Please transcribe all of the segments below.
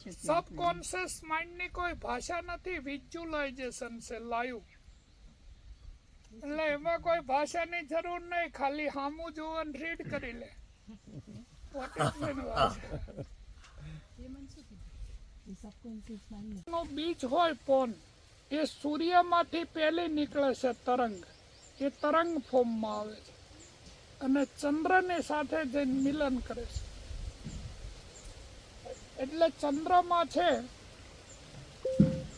Subconscious માઇન્ડની કોઈ ભાષા નથી વિઝ્યુલાઇઝેશન છે લાઈવ એટલે એમાં કોઈ ભાષાની જરૂર નહીં ખાલી હામું ને રીડ કરી લે? નો બીજ હોય પોન એ સૂર્યમાંથી પહેલી નીકળે છે તરંગ એ તરંગ ફોર્મમાં આવે છે અને ચંદ્રની સાથે જઈને મિલન કરે છે એટલે ચંદ્રમાં છે.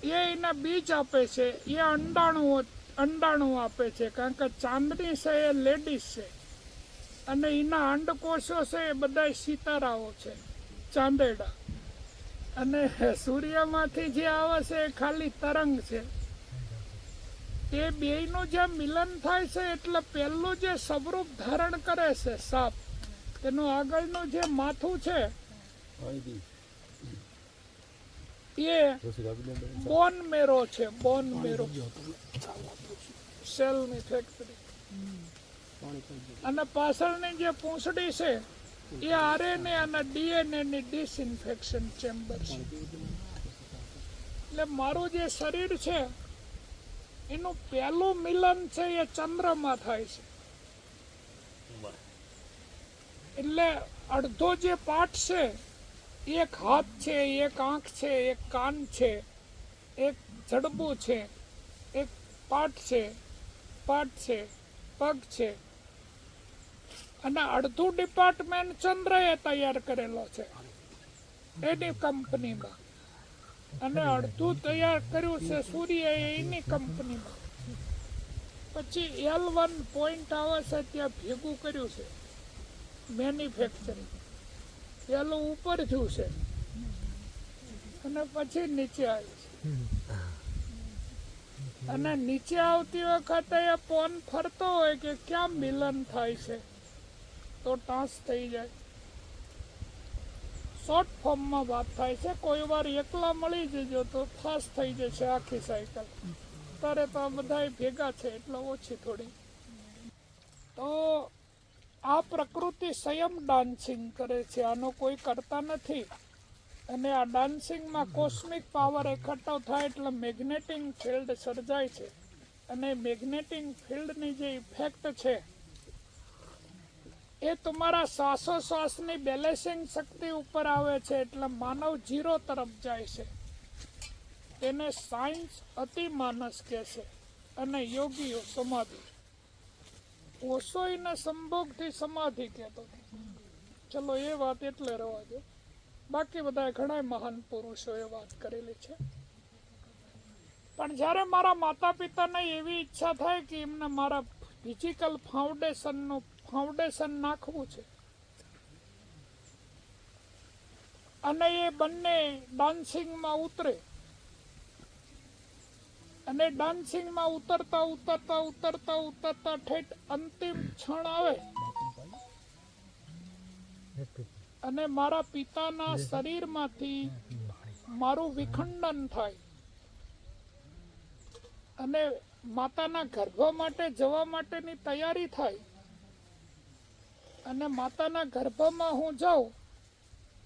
એ એના બીજ આપે છે. એ અંડાણું અંડાણું આપે છે. કારણ કે ચાંદની છે, એ લેડીઝ છે. અને એના અંડકોષો છે, એ બધા સિતારાઓ છે, ચાંદેડા. અને સૂર્યમાંથી જે આવે છે, એ ખાલી તરંગ છે. એ બેયનું જે મિલન થાય છે, એટલે પહેલું જે સ્વરૂપ ધારણ કરે છે, સાપ. તેનું આગળનું જે માથું છે એ બોન મેરો છે બોન મેરો. સેલની ફેક્ટરી અને પાછળની જે પૂંછડી છે એ આરએનએ અને ડીએનએ ની ડિસઇન્ફેક્શન ચેમ્બર છે. એટલે મારું જે શરીર છે એનું પહેલું મિલન છે એ ચંદ્રમાં થાય છે. એટલે અડધો જે પાઠ છે એક હાથ છે, એક આંખ છે, એક કાન છે, એક જડબું છે, એક પાઠ છે પાઠ છે, પગ છે. અને અડધું ડિપાર્ટમેન્ટ ચંદ્રએ તૈયાર કરેલો છે, એની કંપનીમાં. અને અડધું તૈયાર કર્યું છે સૂર્ય એની કંપનીમાં. પછી એલ વન પોઈન્ટ આવે છે, ત્યાં ભેગું કર્યું છે મેન્યુફેક્ચરિંગ પેલું ઉપર થયું છે. અને પછી નીચે આવ્યું છે. અને નીચે આવતી વખતે એ પોન ફરતો હોય કે ક્યાં મિલન થાય છે? તો ટાંસ થઈ જાય. શોર્ટ ફોર્મમાં વાત થાય છે. કોઈ વાર એકલા મળી જજો તો ફાસ્ટ થઈ જશે આખી સાયકલ ત્યારે તો આ બધા ભેગા છે, એટલે ઓછી થોડી. તો આ પ્રકૃતિ સ્વયં ડાન્સિંગ કરે છે. આનો કોઈ કરતા નથી. અને આ ડાન્સિંગમાં કોસ્મિક પાવર એકઠો થાય એટલે મેગ્નેટિંગ ફિલ્ડ સર્જાય છે. અને મેગ્નેટિંગ ફિલ્ડની જે ઇફેક્ટ છે, એ તમારા શ્વાસોશ્વાસની બેલેન્સિંગ શક્તિ ઉપર આવે છે એટલે માનવ જીરો તરફ જાય છે. તેને સાયન્સ અતિ માનસ કહે છે. અને યોગીઓ સમાધિ. ઓશોઈને સંભોગથી સમાધિ કહેતો ચલો, એ વાત એટલે રહેવા દો. બાકી બધા ઘણા મહાન પુરુષોએ વાત કરેલી છે. પણ જ્યારે મારા માતા પિતાને એવી ઈચ્છા થાય કે એમને મારા ફિઝિકલ ફાઉન્ડેશનનું ફાઉન્ડેશન નાખવું છે, અને એ બંને ડાન્સિંગમાં ઉતરે અને ડાન્સિંગમાં ઉતરતા ઉતરતા ઉતરતા ઉતરતા ઠેઠ અંતિમ ક્ષણ આવે. અને મારા પિતાના શરીરમાંથી મારું વિખંડન થાય. અને માતાના ગર્ભ માટે, જવા માટેની તૈયારી થાય. અને માતાના ગર્ભમાં હું જાઉં,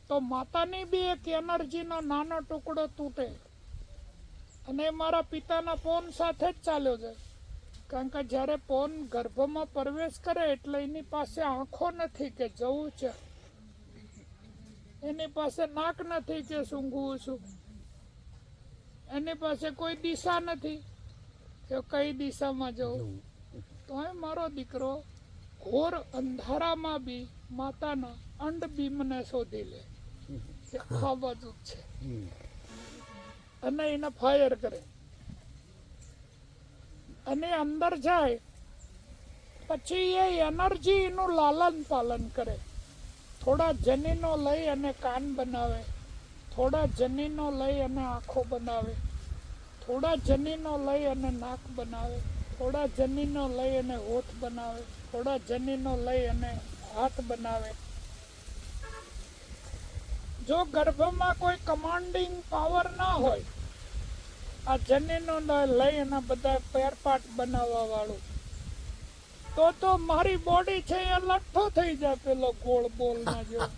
તો માતાની બી એક એનર્જીનો નાનો ટુકડો તૂટે. અને મારા પિતાના પોન સાથે જ ચાલ્યો જાય. કારણ કે જ્યારે પોન ગર્ભમાં પ્રવેશ કરે એટલે એની પાસે આંખો નથી કે જવું છે. એની પાસે નાક નથી કે સૂંઘવું છું. એની પાસે કોઈ દિશા નથી કે કઈ દિશામાં જવું. તો એ મારો દીકરો ઘોર અંધારામાં બી માતાના અંડ બીમને શોધી લે. કે આ બાજુ છે. અને એને ફાયર કરે. અને અંદર જાય, પછી એ એનર્જી એનું લાલન પાલન કરે. થોડા જનીનો લઈ અને કાન બનાવે, થોડા જનીનો લઈ અને આંખો બનાવે, થોડા જનીનો લઈ અને નાક બનાવે, થોડા જનીનો લઈ અને હોઠ બનાવે, થોડા જનીનો લઈ અને હાથ બનાવે જો ગર્ભમાં કોઈ કમાન્ડિંગ પાવર ના હોય, આ જનીનો લઈ અને બધા પેરપાટ બનાવવા વાળું. તો તો મારી બોડી છે, એ લઠ્ઠો થઈ જાય પેલો ગોળ બોલ ના જેવો.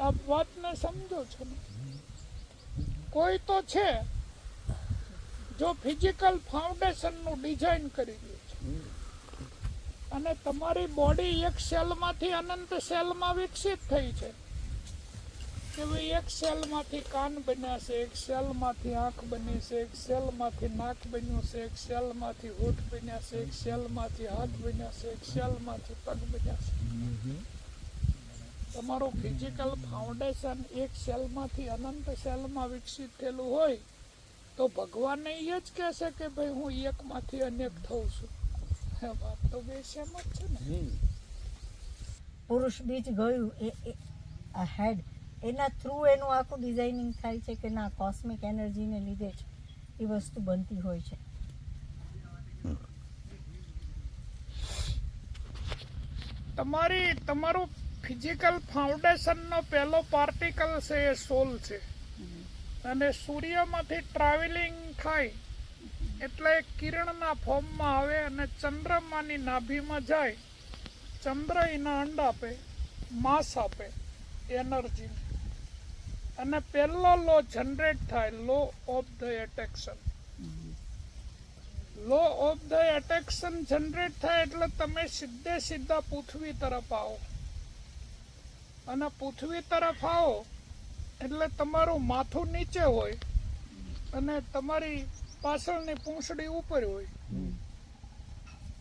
આપ વાતને સમજો છો ને? કોઈ તો છે, જો ફિઝિકલ ફાઉન્ડેશનનું ડિઝાઇન કરી છે અને તમારી બોડી એક સેલમાંથી અનંત સેલમાં વિકસિત થઈ છે. કે ભાઈ એક સેલમાંથી કાન બન્યા છે એક સેલમાંથી આંખ બની છે એક સેલમાંથી નાક બન્યું છે એક સેલમાંથી હોઠ બન્યા છે એક સેલમાંથી હાથ બન્યા છે એક સેલમાંથી પગ બન્યા છે તમારું ફિઝિકલ ફાઉન્ડેશન એક સેલમાંથી અનંત સેલમાં વિકસિત થયેલું હોય, તો ભગવાન એ જ કહેશે કે ભાઈ હું એકમાંથી અનેક થઉં છું. તો બે સેમ જ છે ને પુરુષ બીજ ગયું એ એ હેડ એના થ્રુ એનું આખું ડિઝાઇનિંગ થાય છે કે ના કોસ્મિક એનર્જીને લીધે જ એ વસ્તુ બનતી હોય છે. તમારી તમારું ફિઝિકલ ફાઉન્ડેશનનો પહેલો પાર્ટિકલ છે એ સોલ છે. અને સૂર્યમાંથી ટ્રાવેલિંગ થાય એટલે એ કિરણના ફોર્મમાં આવે અને ચંદ્રમાની નાભીમાં જાય. ચંદ્ર એના અંડ આપે માસ આપે એનર્જી અને પહેલો લો જનરેટ થાય law of the attraction law of the attraction generate થાય એટલે તમે સીધે સીધા પૃથ્વી તરફ આવો. અને પૃથ્વી તરફ આવો એટલે તમારું માથું નીચે હોય. અને તમારી પાછળની પૂંછડી ઉપર હોય.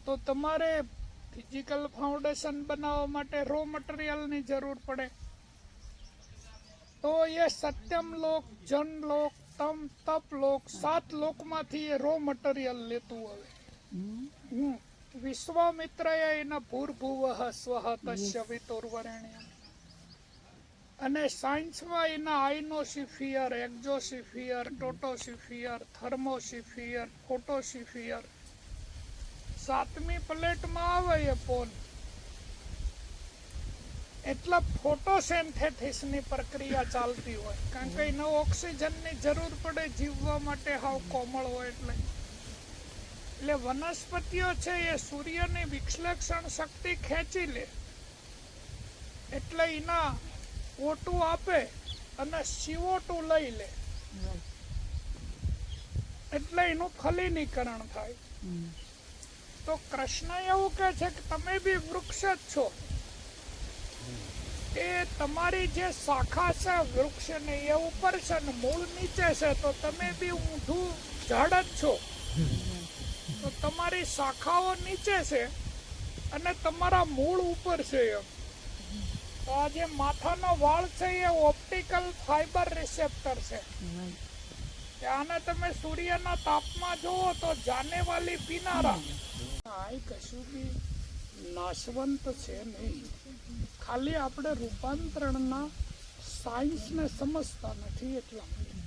તો તમારે ફિઝિકલ ફાઉન્ડેશન બનાવવા માટે રો મટીરિયલની જરૂર પડે. તો એ સત્યમ લોક જન લોક તમ તપ લોક સાત લોકમાંથી એ રો મટીરિયલ લેતું આવે. વિશ્વામિત્રએ એના ભૂર્ભુવ સ્વહ તસ્ય વિતુર્વરેણ્યમ. અને સાયન્સમાં એના આઇનોસિફિયર એક્ઝોસિફિયર, ટોટોસિફિયર, થર્મોસિફિયર, ફોટોસિફિયર. સાતમી પ્લેટમાં આવે એ પોન એટલે ફોટોસેન્થેસિસની પ્રક્રિયા ચાલતી હોય. કારણ કે એને ઓક્સિજનની જરૂર પડે જીવવા માટે હાવ કોમળ હોય એટલે. એટલે વનસ્પતિઓ છે એ સૂર્યની વિશ્લેષણ શક્તિ ખેંચી લે. એટલે એના ઓટું આપે અને સિવોટું લઈ લે. એટલે એનું ફલીનીકરણ થાય. તો કૃષ્ણ એવું કહે છે કે તમે બી વૃક્ષ જ છો. એ તમારી જે શાખા છે વૃક્ષ ને એ ઉપર છે ને મૂળ નીચે છે તો તમે બી ઊંધું ઝાડ જ છો. તો તમારી શાખાઓ નીચે છે અને તમારા મૂળ ઉપર છે એમ. જે માથાનો વાળ છે એ ઓપ્ટિકલ ફાઈબર રિસેપ્ટર છે. આને તમે સૂર્યના તાપમાં જુઓ તો જાને વાલી પીનારા આ કશું બી નાશવંત છે નહીં. ખાલી આપણે રૂપાંતરણના સાયન્સને સમજતા નથી એટલા માટે.